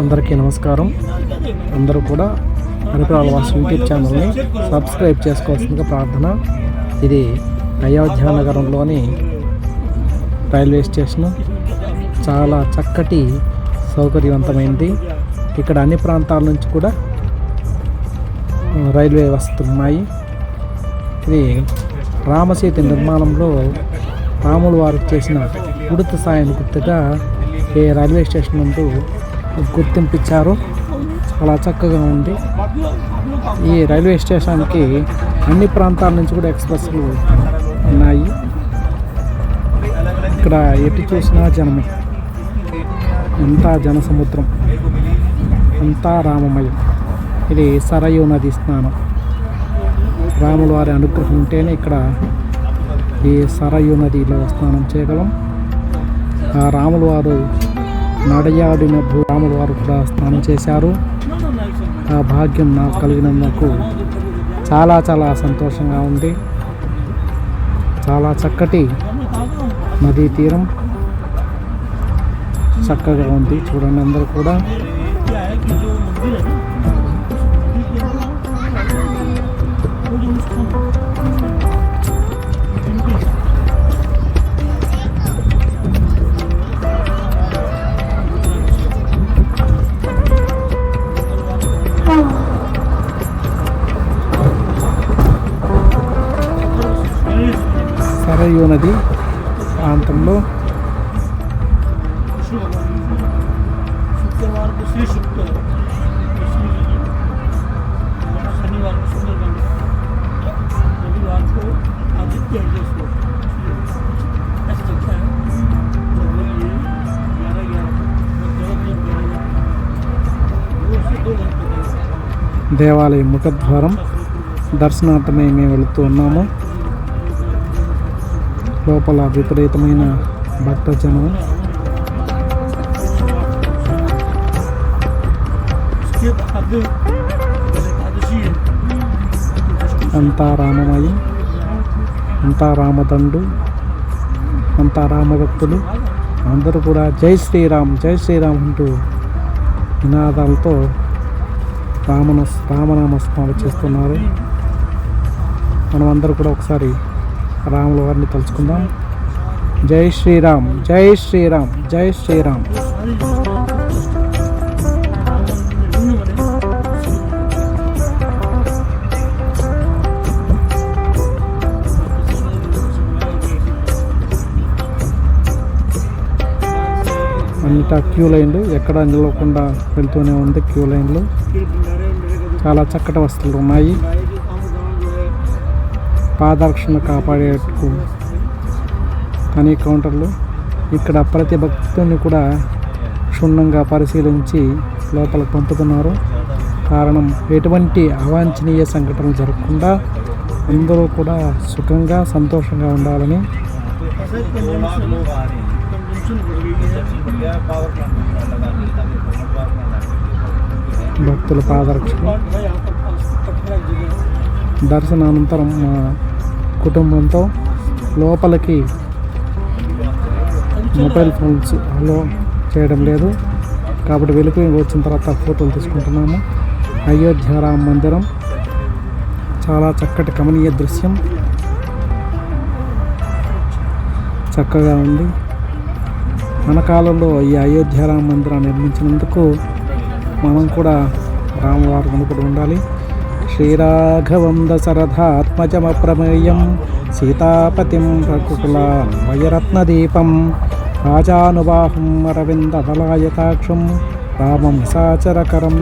అందరికీ నమస్కారం. అందరూ కూడా హరిపురాల వాసు యూట్యూబ్ ఛానల్ని సబ్స్క్రైబ్ చేసుకోవాల్సిందిగా ప్రార్థన. ఇది అయోధ్య నగరంలోని రైల్వే స్టేషన్. చాలా చక్కటి సౌకర్యవంతమైనది ఇక్కడ అన్ని ప్రాంతాల నుంచి కూడా రైల్వే వస్తున్నాయి ఇది రామసేతు నిర్మాణంలో రాములు వారు చేసిన ఉడత సాయం గుర్తుగా ఈ రైల్వే స్టేషన్ నందు గుర్తింపించారు చాలా చక్కగా ఉంది. ఈ రైల్వే స్టేషన్కి అన్ని ప్రాంతాల నుంచి కూడా ఎక్స్ప్రెస్లు ఉన్నాయి. ఇక్కడ ఎటు చూసినా జనమే. అంతా జనసముద్రం. అంతా రామమయం. ఇది సరయు నది స్నానం. రాముల వారి అనుగ్రహం ఉంటేనే ఇక్కడ ఈ సరయు నదిలో స్నానం చేయగలం. ఆ రాముల వారు నడయాడిన భూ వారు కూడా స్నానం చేశారు. ఆ భాగ్యం నాకు కలిగినందుకు చాలా చాలా సంతోషంగా ఉంది. చాలా చక్కటి నదీ తీరం చక్కగా ఉంది. చూడండి అందరూ కూడా. సరయూ నది ప్రాంతంలో దేవాలయ ముఖద్వారం దర్శనార్థమై మేము వెళుతూ ఉన్నాము. లోపల విపరీతమైన భక్తజనం. అంతా రామమయం అంతా రామదండు అంతా రామభక్తులు. అందరూ కూడా జై శ్రీరామ్ జై శ్రీరామ్ అంటూ నినాదాలతో రామన రామనామ స్మరణ చేస్తున్నారు. మనమందరూ కూడా ఒకసారి రాముల వారిని తలుచుకుందాం. జై శ్రీరామ్ జై శ్రీరామ్ జై శ్రీరామ్. అన్నిటా క్యూ లైన్లు ఎక్కడ నిలవకుండా వెళ్తూనే ఉంది క్యూ లైన్లు. చాలా చక్కటి వస్తువులు ఉన్నాయి. పాదరక్షణ కాపాడేందుకు కానీ కౌంటర్లు ఇక్కడ ప్రతి భక్తుని కూడా క్షుణ్ణంగా పరిశీలించి లోపలికి పంపుతున్నారు. కారణం ఎటువంటి అవాంఛనీయ సంఘటనలు జరగకుండా అందరూ కూడా సుఖంగా సంతోషంగా ఉండాలని భక్తుల పాదరక్షణ దర్శనానంతరం మా కుటుంబంతో లోపలికి మొబైల్ ఫోన్స్ అలో చేయడం లేదు. కాబట్టి వెళ్ళిపోయి వచ్చిన తర్వాత ఫోటోలు తీసుకుంటున్నాము. అయోధ్య రామ మందిరం. చాలా చక్కటి కమనీయ దృశ్యం. చక్కగా ఉంది. మన కాలంలో ఈ అయోధ్య రామ మందిరం నిర్మించినందుకు మనం కూడా రామవారు కనుపడి ఉండాలి. శ్రీరాఘవం దశరథాత్మజమప్రమేయం సీతాపతిం రఘుకుల రాజానుబాహం అరవిందదలాయతాక్షం రామం సాచరకరం